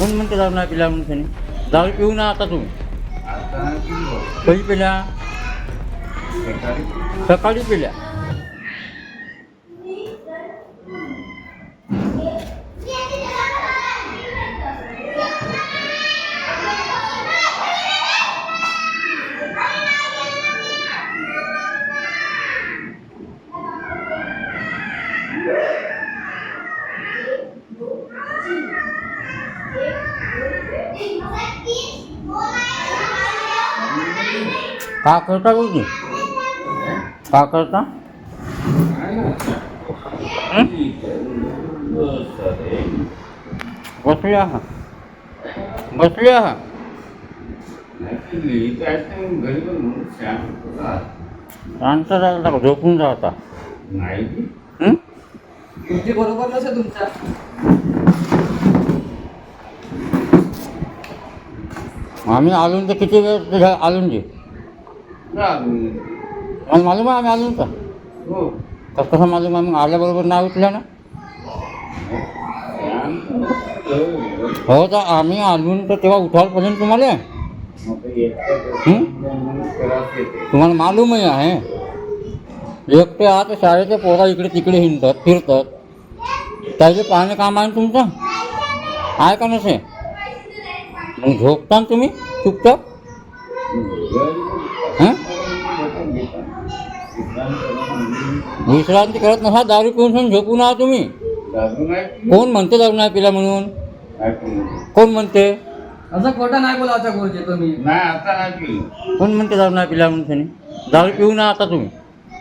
कोण म्हणते दारू नाही पिल्या म्हणून त्यांनी दारू पिऊ ना आता तुम्ही कधी पिल्या सकाळी का करता बोलती का करता? बसले आहात बसले आहात शांत राहिला झोपून जा आता. हं? तुमची बरोबर नसेल तुमच्या आम्ही आलो तर किती वेळ तुझ्या आलो दे मला मालूम आहे आम्ही आलो का तर कसं मालूम आहे मग आल्याबरोबर नाव उठलं ना. हो तर आम्ही आलो तर तेव्हा उठावपर्यंत तुम्हाला हं? तुम्हाला मालूमही आहे. एकटे आहात शाळेचे पोरा इकडे तिकडे हिंडतात फिरतात. त्याचे पाहणे काम आहे ना तुमचं? आहे का नसे? मग झोपता ना तुम्ही चुपचाप? हं? विश्रांती करत नसा दारू पिऊन पण झोपून आहात तुम्ही. कोण म्हणते दारू नाही पिला म्हणून? कोण म्हणते? असं खोटं नाही बोलायचं गुरुजी तुम्ही. नाही आता नाही पिलो. कोण म्हणते दारू नाही पिला म्हणून त्यांनी? दारू पिऊ ना आता तुम्ही.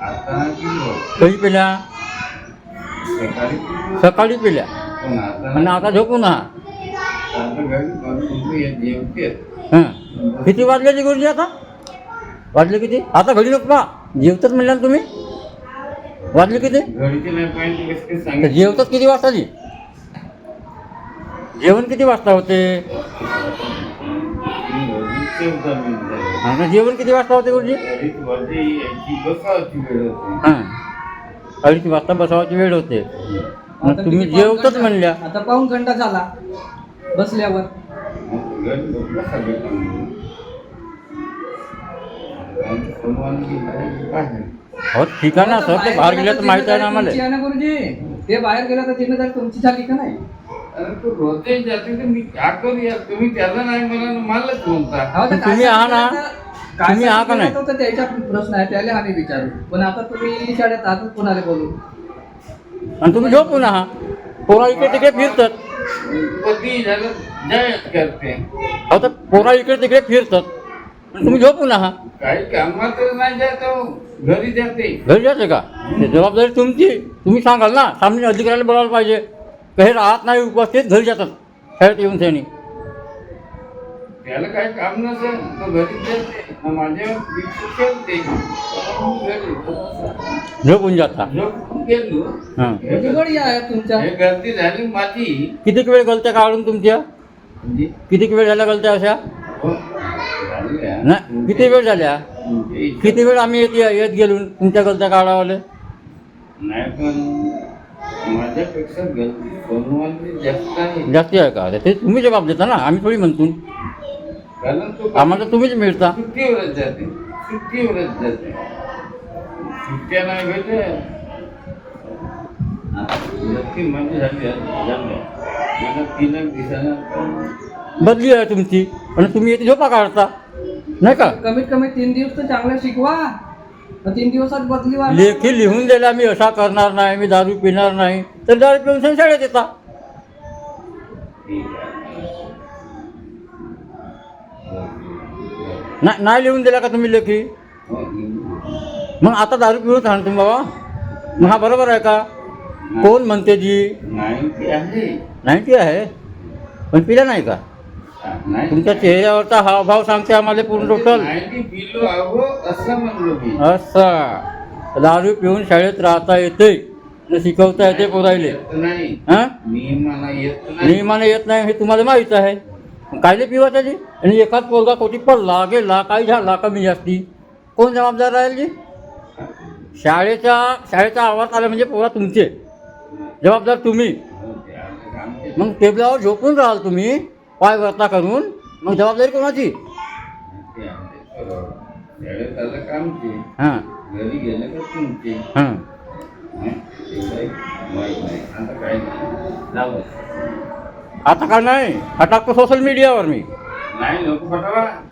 आता नाही पिलो कधी पिल्या? सकाळी पिलो. सकाळी पिल्या. आता आणि आता झोपून आहात हं. किती वाजल्याची गुरुजी आता? वाजले किती? आता घडी नको पहा जेवतात म्हणल्या ना तुम्ही? वाजले किती? तर जेवतात किती वाजताची? जेवण किती वाजता होते? जेवण किती वाजता होते गुरुजी? हां. अडीच वाजता बसावाची वेळ होते. मग तुम्ही जेवतच म्हणल्या. आता पाऊन घंटा झाला बसल्यावर. गेला, काय आहे? हो ठीक आहे ना सर ते बाहेर गेल्या तर माहिती आहे ना आम्हाला आहे ते बाहेर गेला तर जिम्मेदारी तुमची झाली का नाही अरे तू रोजही जाते तर मी का तुम्ही त्याला नाही म्हणा मलाच बोलता तुम्ही आहा ना? तुम्ही आहा का नाही? तर त्याच्या प्रश्न आहे त्याला आम्ही विचारू पण आता तुम्ही शाळेत आहात कोणाला बोलू आणि तुम्ही झोपून आहात पोरा इकडे तिकडे फिरतात करते तर पोरा इकडे तिकडे फिरतात तुम्ही झोपून आहात काही कामात नाही जातो घरी जाते। घरी जाते का? ते जबाबदारी तुमची तुम्ही सांगाल ना सामने अधिकाऱ्याला बोलायला पाहिजे। काही राहत नाही उपस्थित घरी जातात। शाळेत येऊन त्यांनी। त्याला काही काम नसेल तो घरी जाते. घरी झोपून जाता. झोपून गेलो. हां हे बिघडी आहे तुमच्या. हे गर्दी झाली माझी. किती वेळ गलत्या काढून तुमच्या? म्हणजे? किती वेळ झाल्या गलत्या अशा? हो, झाली आहे. नाही किती वेळ झाल्या? म्हणजे किती वेळ आम्ही येत येत गेलो तुमच्या गलत्या काढावाले? नाही पण माझ्यापेक्षा गलती बनवायची जास्त आहे. जास्ती आहे का? ते तुम्ही जबाब देता ना आम्ही थोडी म्हणतो. कारण तो आम्हाला तुम्हीच मिळता. सुट्टीवरच जाते. सुट्टीवरच जाते. सुट्ट्या नाही म्हणजे झाली मला तीन बदली आहे तुमची. आणि तुम्ही येते झोपा काढता. नाही का? कमीत कमी तीन दिवस तर चांगलं शिकवा. तीन दिवसात बदली. लेखी लिहून दिला मी असा करणार नाही. मी दारू पिणार नाही. तर दारू पिऊन सण शाळेत येता नाही लिहून दिला का तुम्ही लेखी? मग आता दारू पिऊन सांग तुम्ही बाबा. मग हा बरोबर आहे का? कोण म्हणते जी? नाही ती आहे नाईन्टी आहे? पण पिल्या नाही का? तुमच्या चेहऱ्यावरचा हावभाव सांगते आम्हाला पूर्ण टोटल नाही ती पिलो अहो असं म्हणलो मी. असा. दारू पिऊन शाळेत राहता येते. न शिकवता येते पोरायले. हां? नियमाने येत नाही. हे तुम्हाला माहीत आहे. कायले पिवा त्याची आणि एखाद पोरगा कोटी पडला गेला काही झाला कमी जास्ती? कोण जबाबदार राहील जी? शाळेच्या शाळेचा आवाज आला म्हणजे पोरा तुमचे. जबाबदार तुम्ही. मग टेबलावर झोपून राहाल तुम्ही पाय वरता करून. मग जबाबदारी कोणाची? हां. हां. आता काय नाही. आता का नाही सोशल मीडियावर मी. नाही